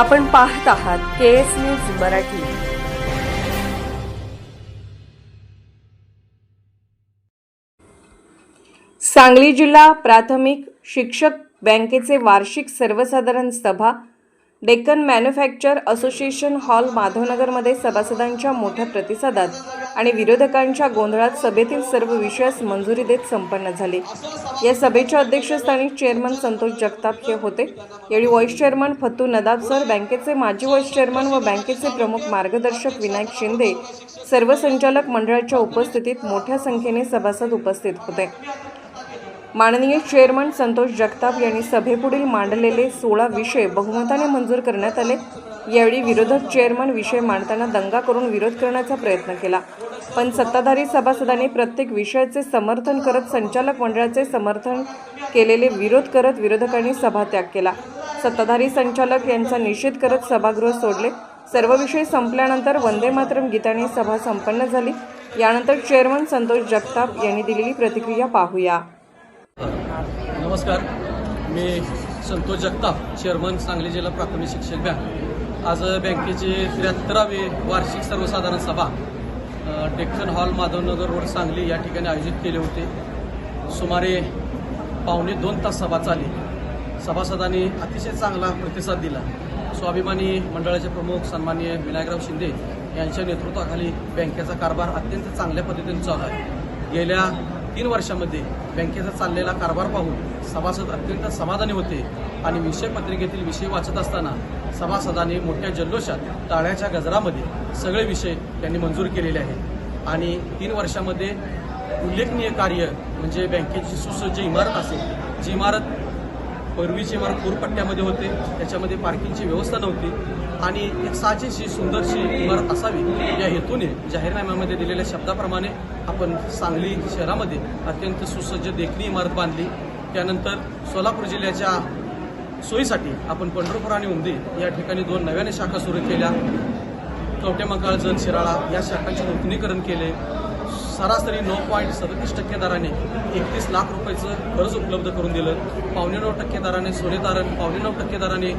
आपण पाहत आहात K S news Marathi. Sangli जिल्हा प्राथमिक शिक्षक बँकेचे वार्षिक सर्वसाधारण सभा डेक्कन मॅन्युफॅक्चर असोसिएशन हॉल माधवनगरमध्ये सभासदांच्या मोठ्या प्रतिसादात आणि विरोधकांच्या गोंधळात सभेतील सर्व विषयास मंजुरी देत संपन्न झाले. या सभेच्या अध्यक्षस्थानी चेअरमन संतोष जगताप हे होते. यावेळी vice chairman Fattu Nadab sir बँकेचे माजी व्हाईस चेअरमन व बँकेचे प्रमुख मार्गदर्शक विनायक शिंदे सर्व संचालक मंडळाच्या उपस्थितीत मोठ्या संख्येने सभासद उपस्थित होते. माननीय चेअरमन संतोष जगताप यांनी सभेपुढील मांडलेले सोळा विषय बहुमताने मंजूर करण्यात आले. यावेळी विरोधक चेअरमन विषय मांडताना दंगा करून विरोध करण्याचा प्रयत्न केला. पण सत्ताधारी सभासदांनी प्रत्येक विषयाचे समर्थन करत संचालक मंडळाचे समर्थन केलेले विरोध करत विरोधकांनी सभात्याग केला. सत्ताधारी संचालक यांचा निषेध करत सभागृह सोडले. सर्व विषय संपल्यानंतर वंदे मातरम गीताने सभा संपन्न झाली. यानंतर चेअरमन संतोष जगताप यांनी दिलेली प्रतिक्रिया पाहूया. नमस्कार. मी संतोष जगताप चेअरमन सांगली जिल्हा प्राथमिक शिक्षक बँक. आज बँकेची त्र्याहत्तरावी वार्षिक सर्वसाधारण सभा Deccan hall Madhavnagar road Sangli या ठिकाणी आयोजित केले होते. सुमारे पावणे दोन तास सभा चालली सभासदांनी अतिशय चांगला प्रतिसाद दिला. स्वाभिमानी मंडळाचे प्रमुख सन्माननीय विनायकराव शिंदे यांच्या नेतृत्वाखाली बँकेचा कारभार अत्यंत चांगल्या पद्धतीने चालू आहे. गेल्या तीन वर्षामध्ये बँकेचा चाललेला कारभार पाहून सभासद अत्यंत समाधानी होते आणि विषय पत्रिकेतील विषय वाचत असताना सभासदांनी मोठ्या जल्लोषात टाळ्याच्या गजरामध्ये सगळे विषय त्यांनी मंजूर केलेले आहेत. आणि तीन वर्षामध्ये उल्लेखनीय कार्य म्हणजे बँकेची सुसज्ज इमारत असेल जी इमारत पूर्वीची इमारत पूरपट्ट्यामध्ये होते. त्याच्यामध्ये पार्किंगची व्यवस्था नव्हती. आणि एक साजेशी सुंदरशी इमारत असावी या हेतूने जाहीरनाम्यामध्ये दिलेल्या शब्दाप्रमाणे आपण सांगली शहरामध्ये अत्यंत सुसज्ज देखणी इमारत बांधली. त्यानंतर सोलापूर जिल्ह्याच्या सोयीसाठी आपण पंढरपूर आणि उमदी या ठिकाणी दोन नव्याने शाखा सुरू केल्या. कवटेमंकाळ जन शिराळा या शाखांचे नूतनीकरण केले. सरासरी नऊ पॉईंट सदतीस टक्के दराने एकतीस लाख रुपयाचं कर्ज उपलब्ध करून दिलं. पावणे नऊ टक्के दराने सोने तारण पावणे नऊ टक्के दराने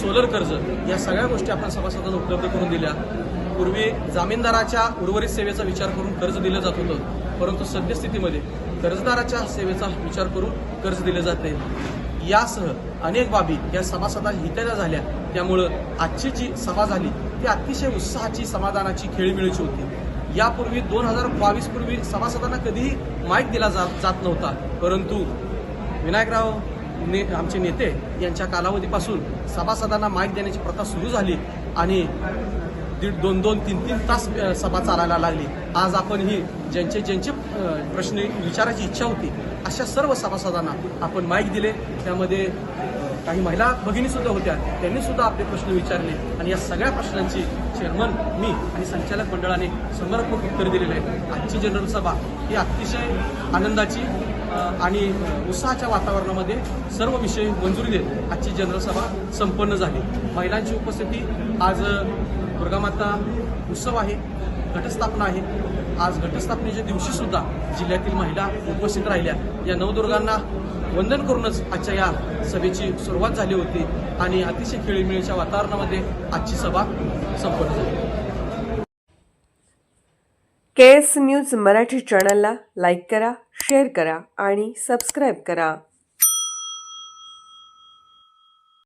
सोलर कर्ज या सगळ्या गोष्टी आपण सभासदांना उपलब्ध करून दिल्या. पूर्वी जामीनदाराच्या उर्वरित सेवेचा विचार करून कर्ज दिलं जात होतं परंतु सद्यस्थितीमध्ये कर्जदाराच्या सेवेचा विचार करून कर्ज दिले नाही. यासह अनेक बाबी या सभासदा हिताच्या झाल्या. त्यामुळं आजची जी सभा झाली ती अतिशय उत्साहाची समाधानाची खेळीमेळीची होती यापूर्वी दोन हजार बावीस पूर्वी सभासदांना कधीही माईक दिला जात जात नव्हता. परंतु विनायकराव ने आमचे नेते यांच्या कालावधीपासून सभासदांना माईक देण्याची प्रथा सुरू झाली आणि दीड दोन दोन तीन तीन तास सभा चालायला लागली. आज आपण ही ज्यांचे ज्यांचे प्रश्न विचारायची इच्छा होती अशा सर्व सभासदांना आपण माईक दिले. त्यामध्ये काही महिला भगिनी सुद्धा होत्या त्यांनी सुद्धा आपले प्रश्न विचारले. आणि या सगळ्या प्रश्नांची चेअरमन मी आणि संचालक मंडळाने समर्पक उत्तर दिलेले आहे आजची जनरल सभा ही अतिशय आनंदाची आणि उत्साहाच्या वातावरणामध्ये सर्व विषय मंजुरी देत आजची जनरल सभा संपन्न झाली. महिलांची उपस्थिती आज दुर्गामाता उत्सव आहे घटस्थापना आहे. आज घटस्थापनेच्या दिवशी सुद्धा जिल्ह्यातील महिला उपस्थित राहिल्या. या नवदुर्गांना वंदन करूनच आजच्या या सभेची सुरुवात झाली होती आणि अतिशय खेळीमेळीच्या वातावरणामध्ये आजची सभा संपन्न झाली. के एस न्यूज मराठी चॅनलला लाईक करा शेअर करा आणि सबस्क्राईब करा.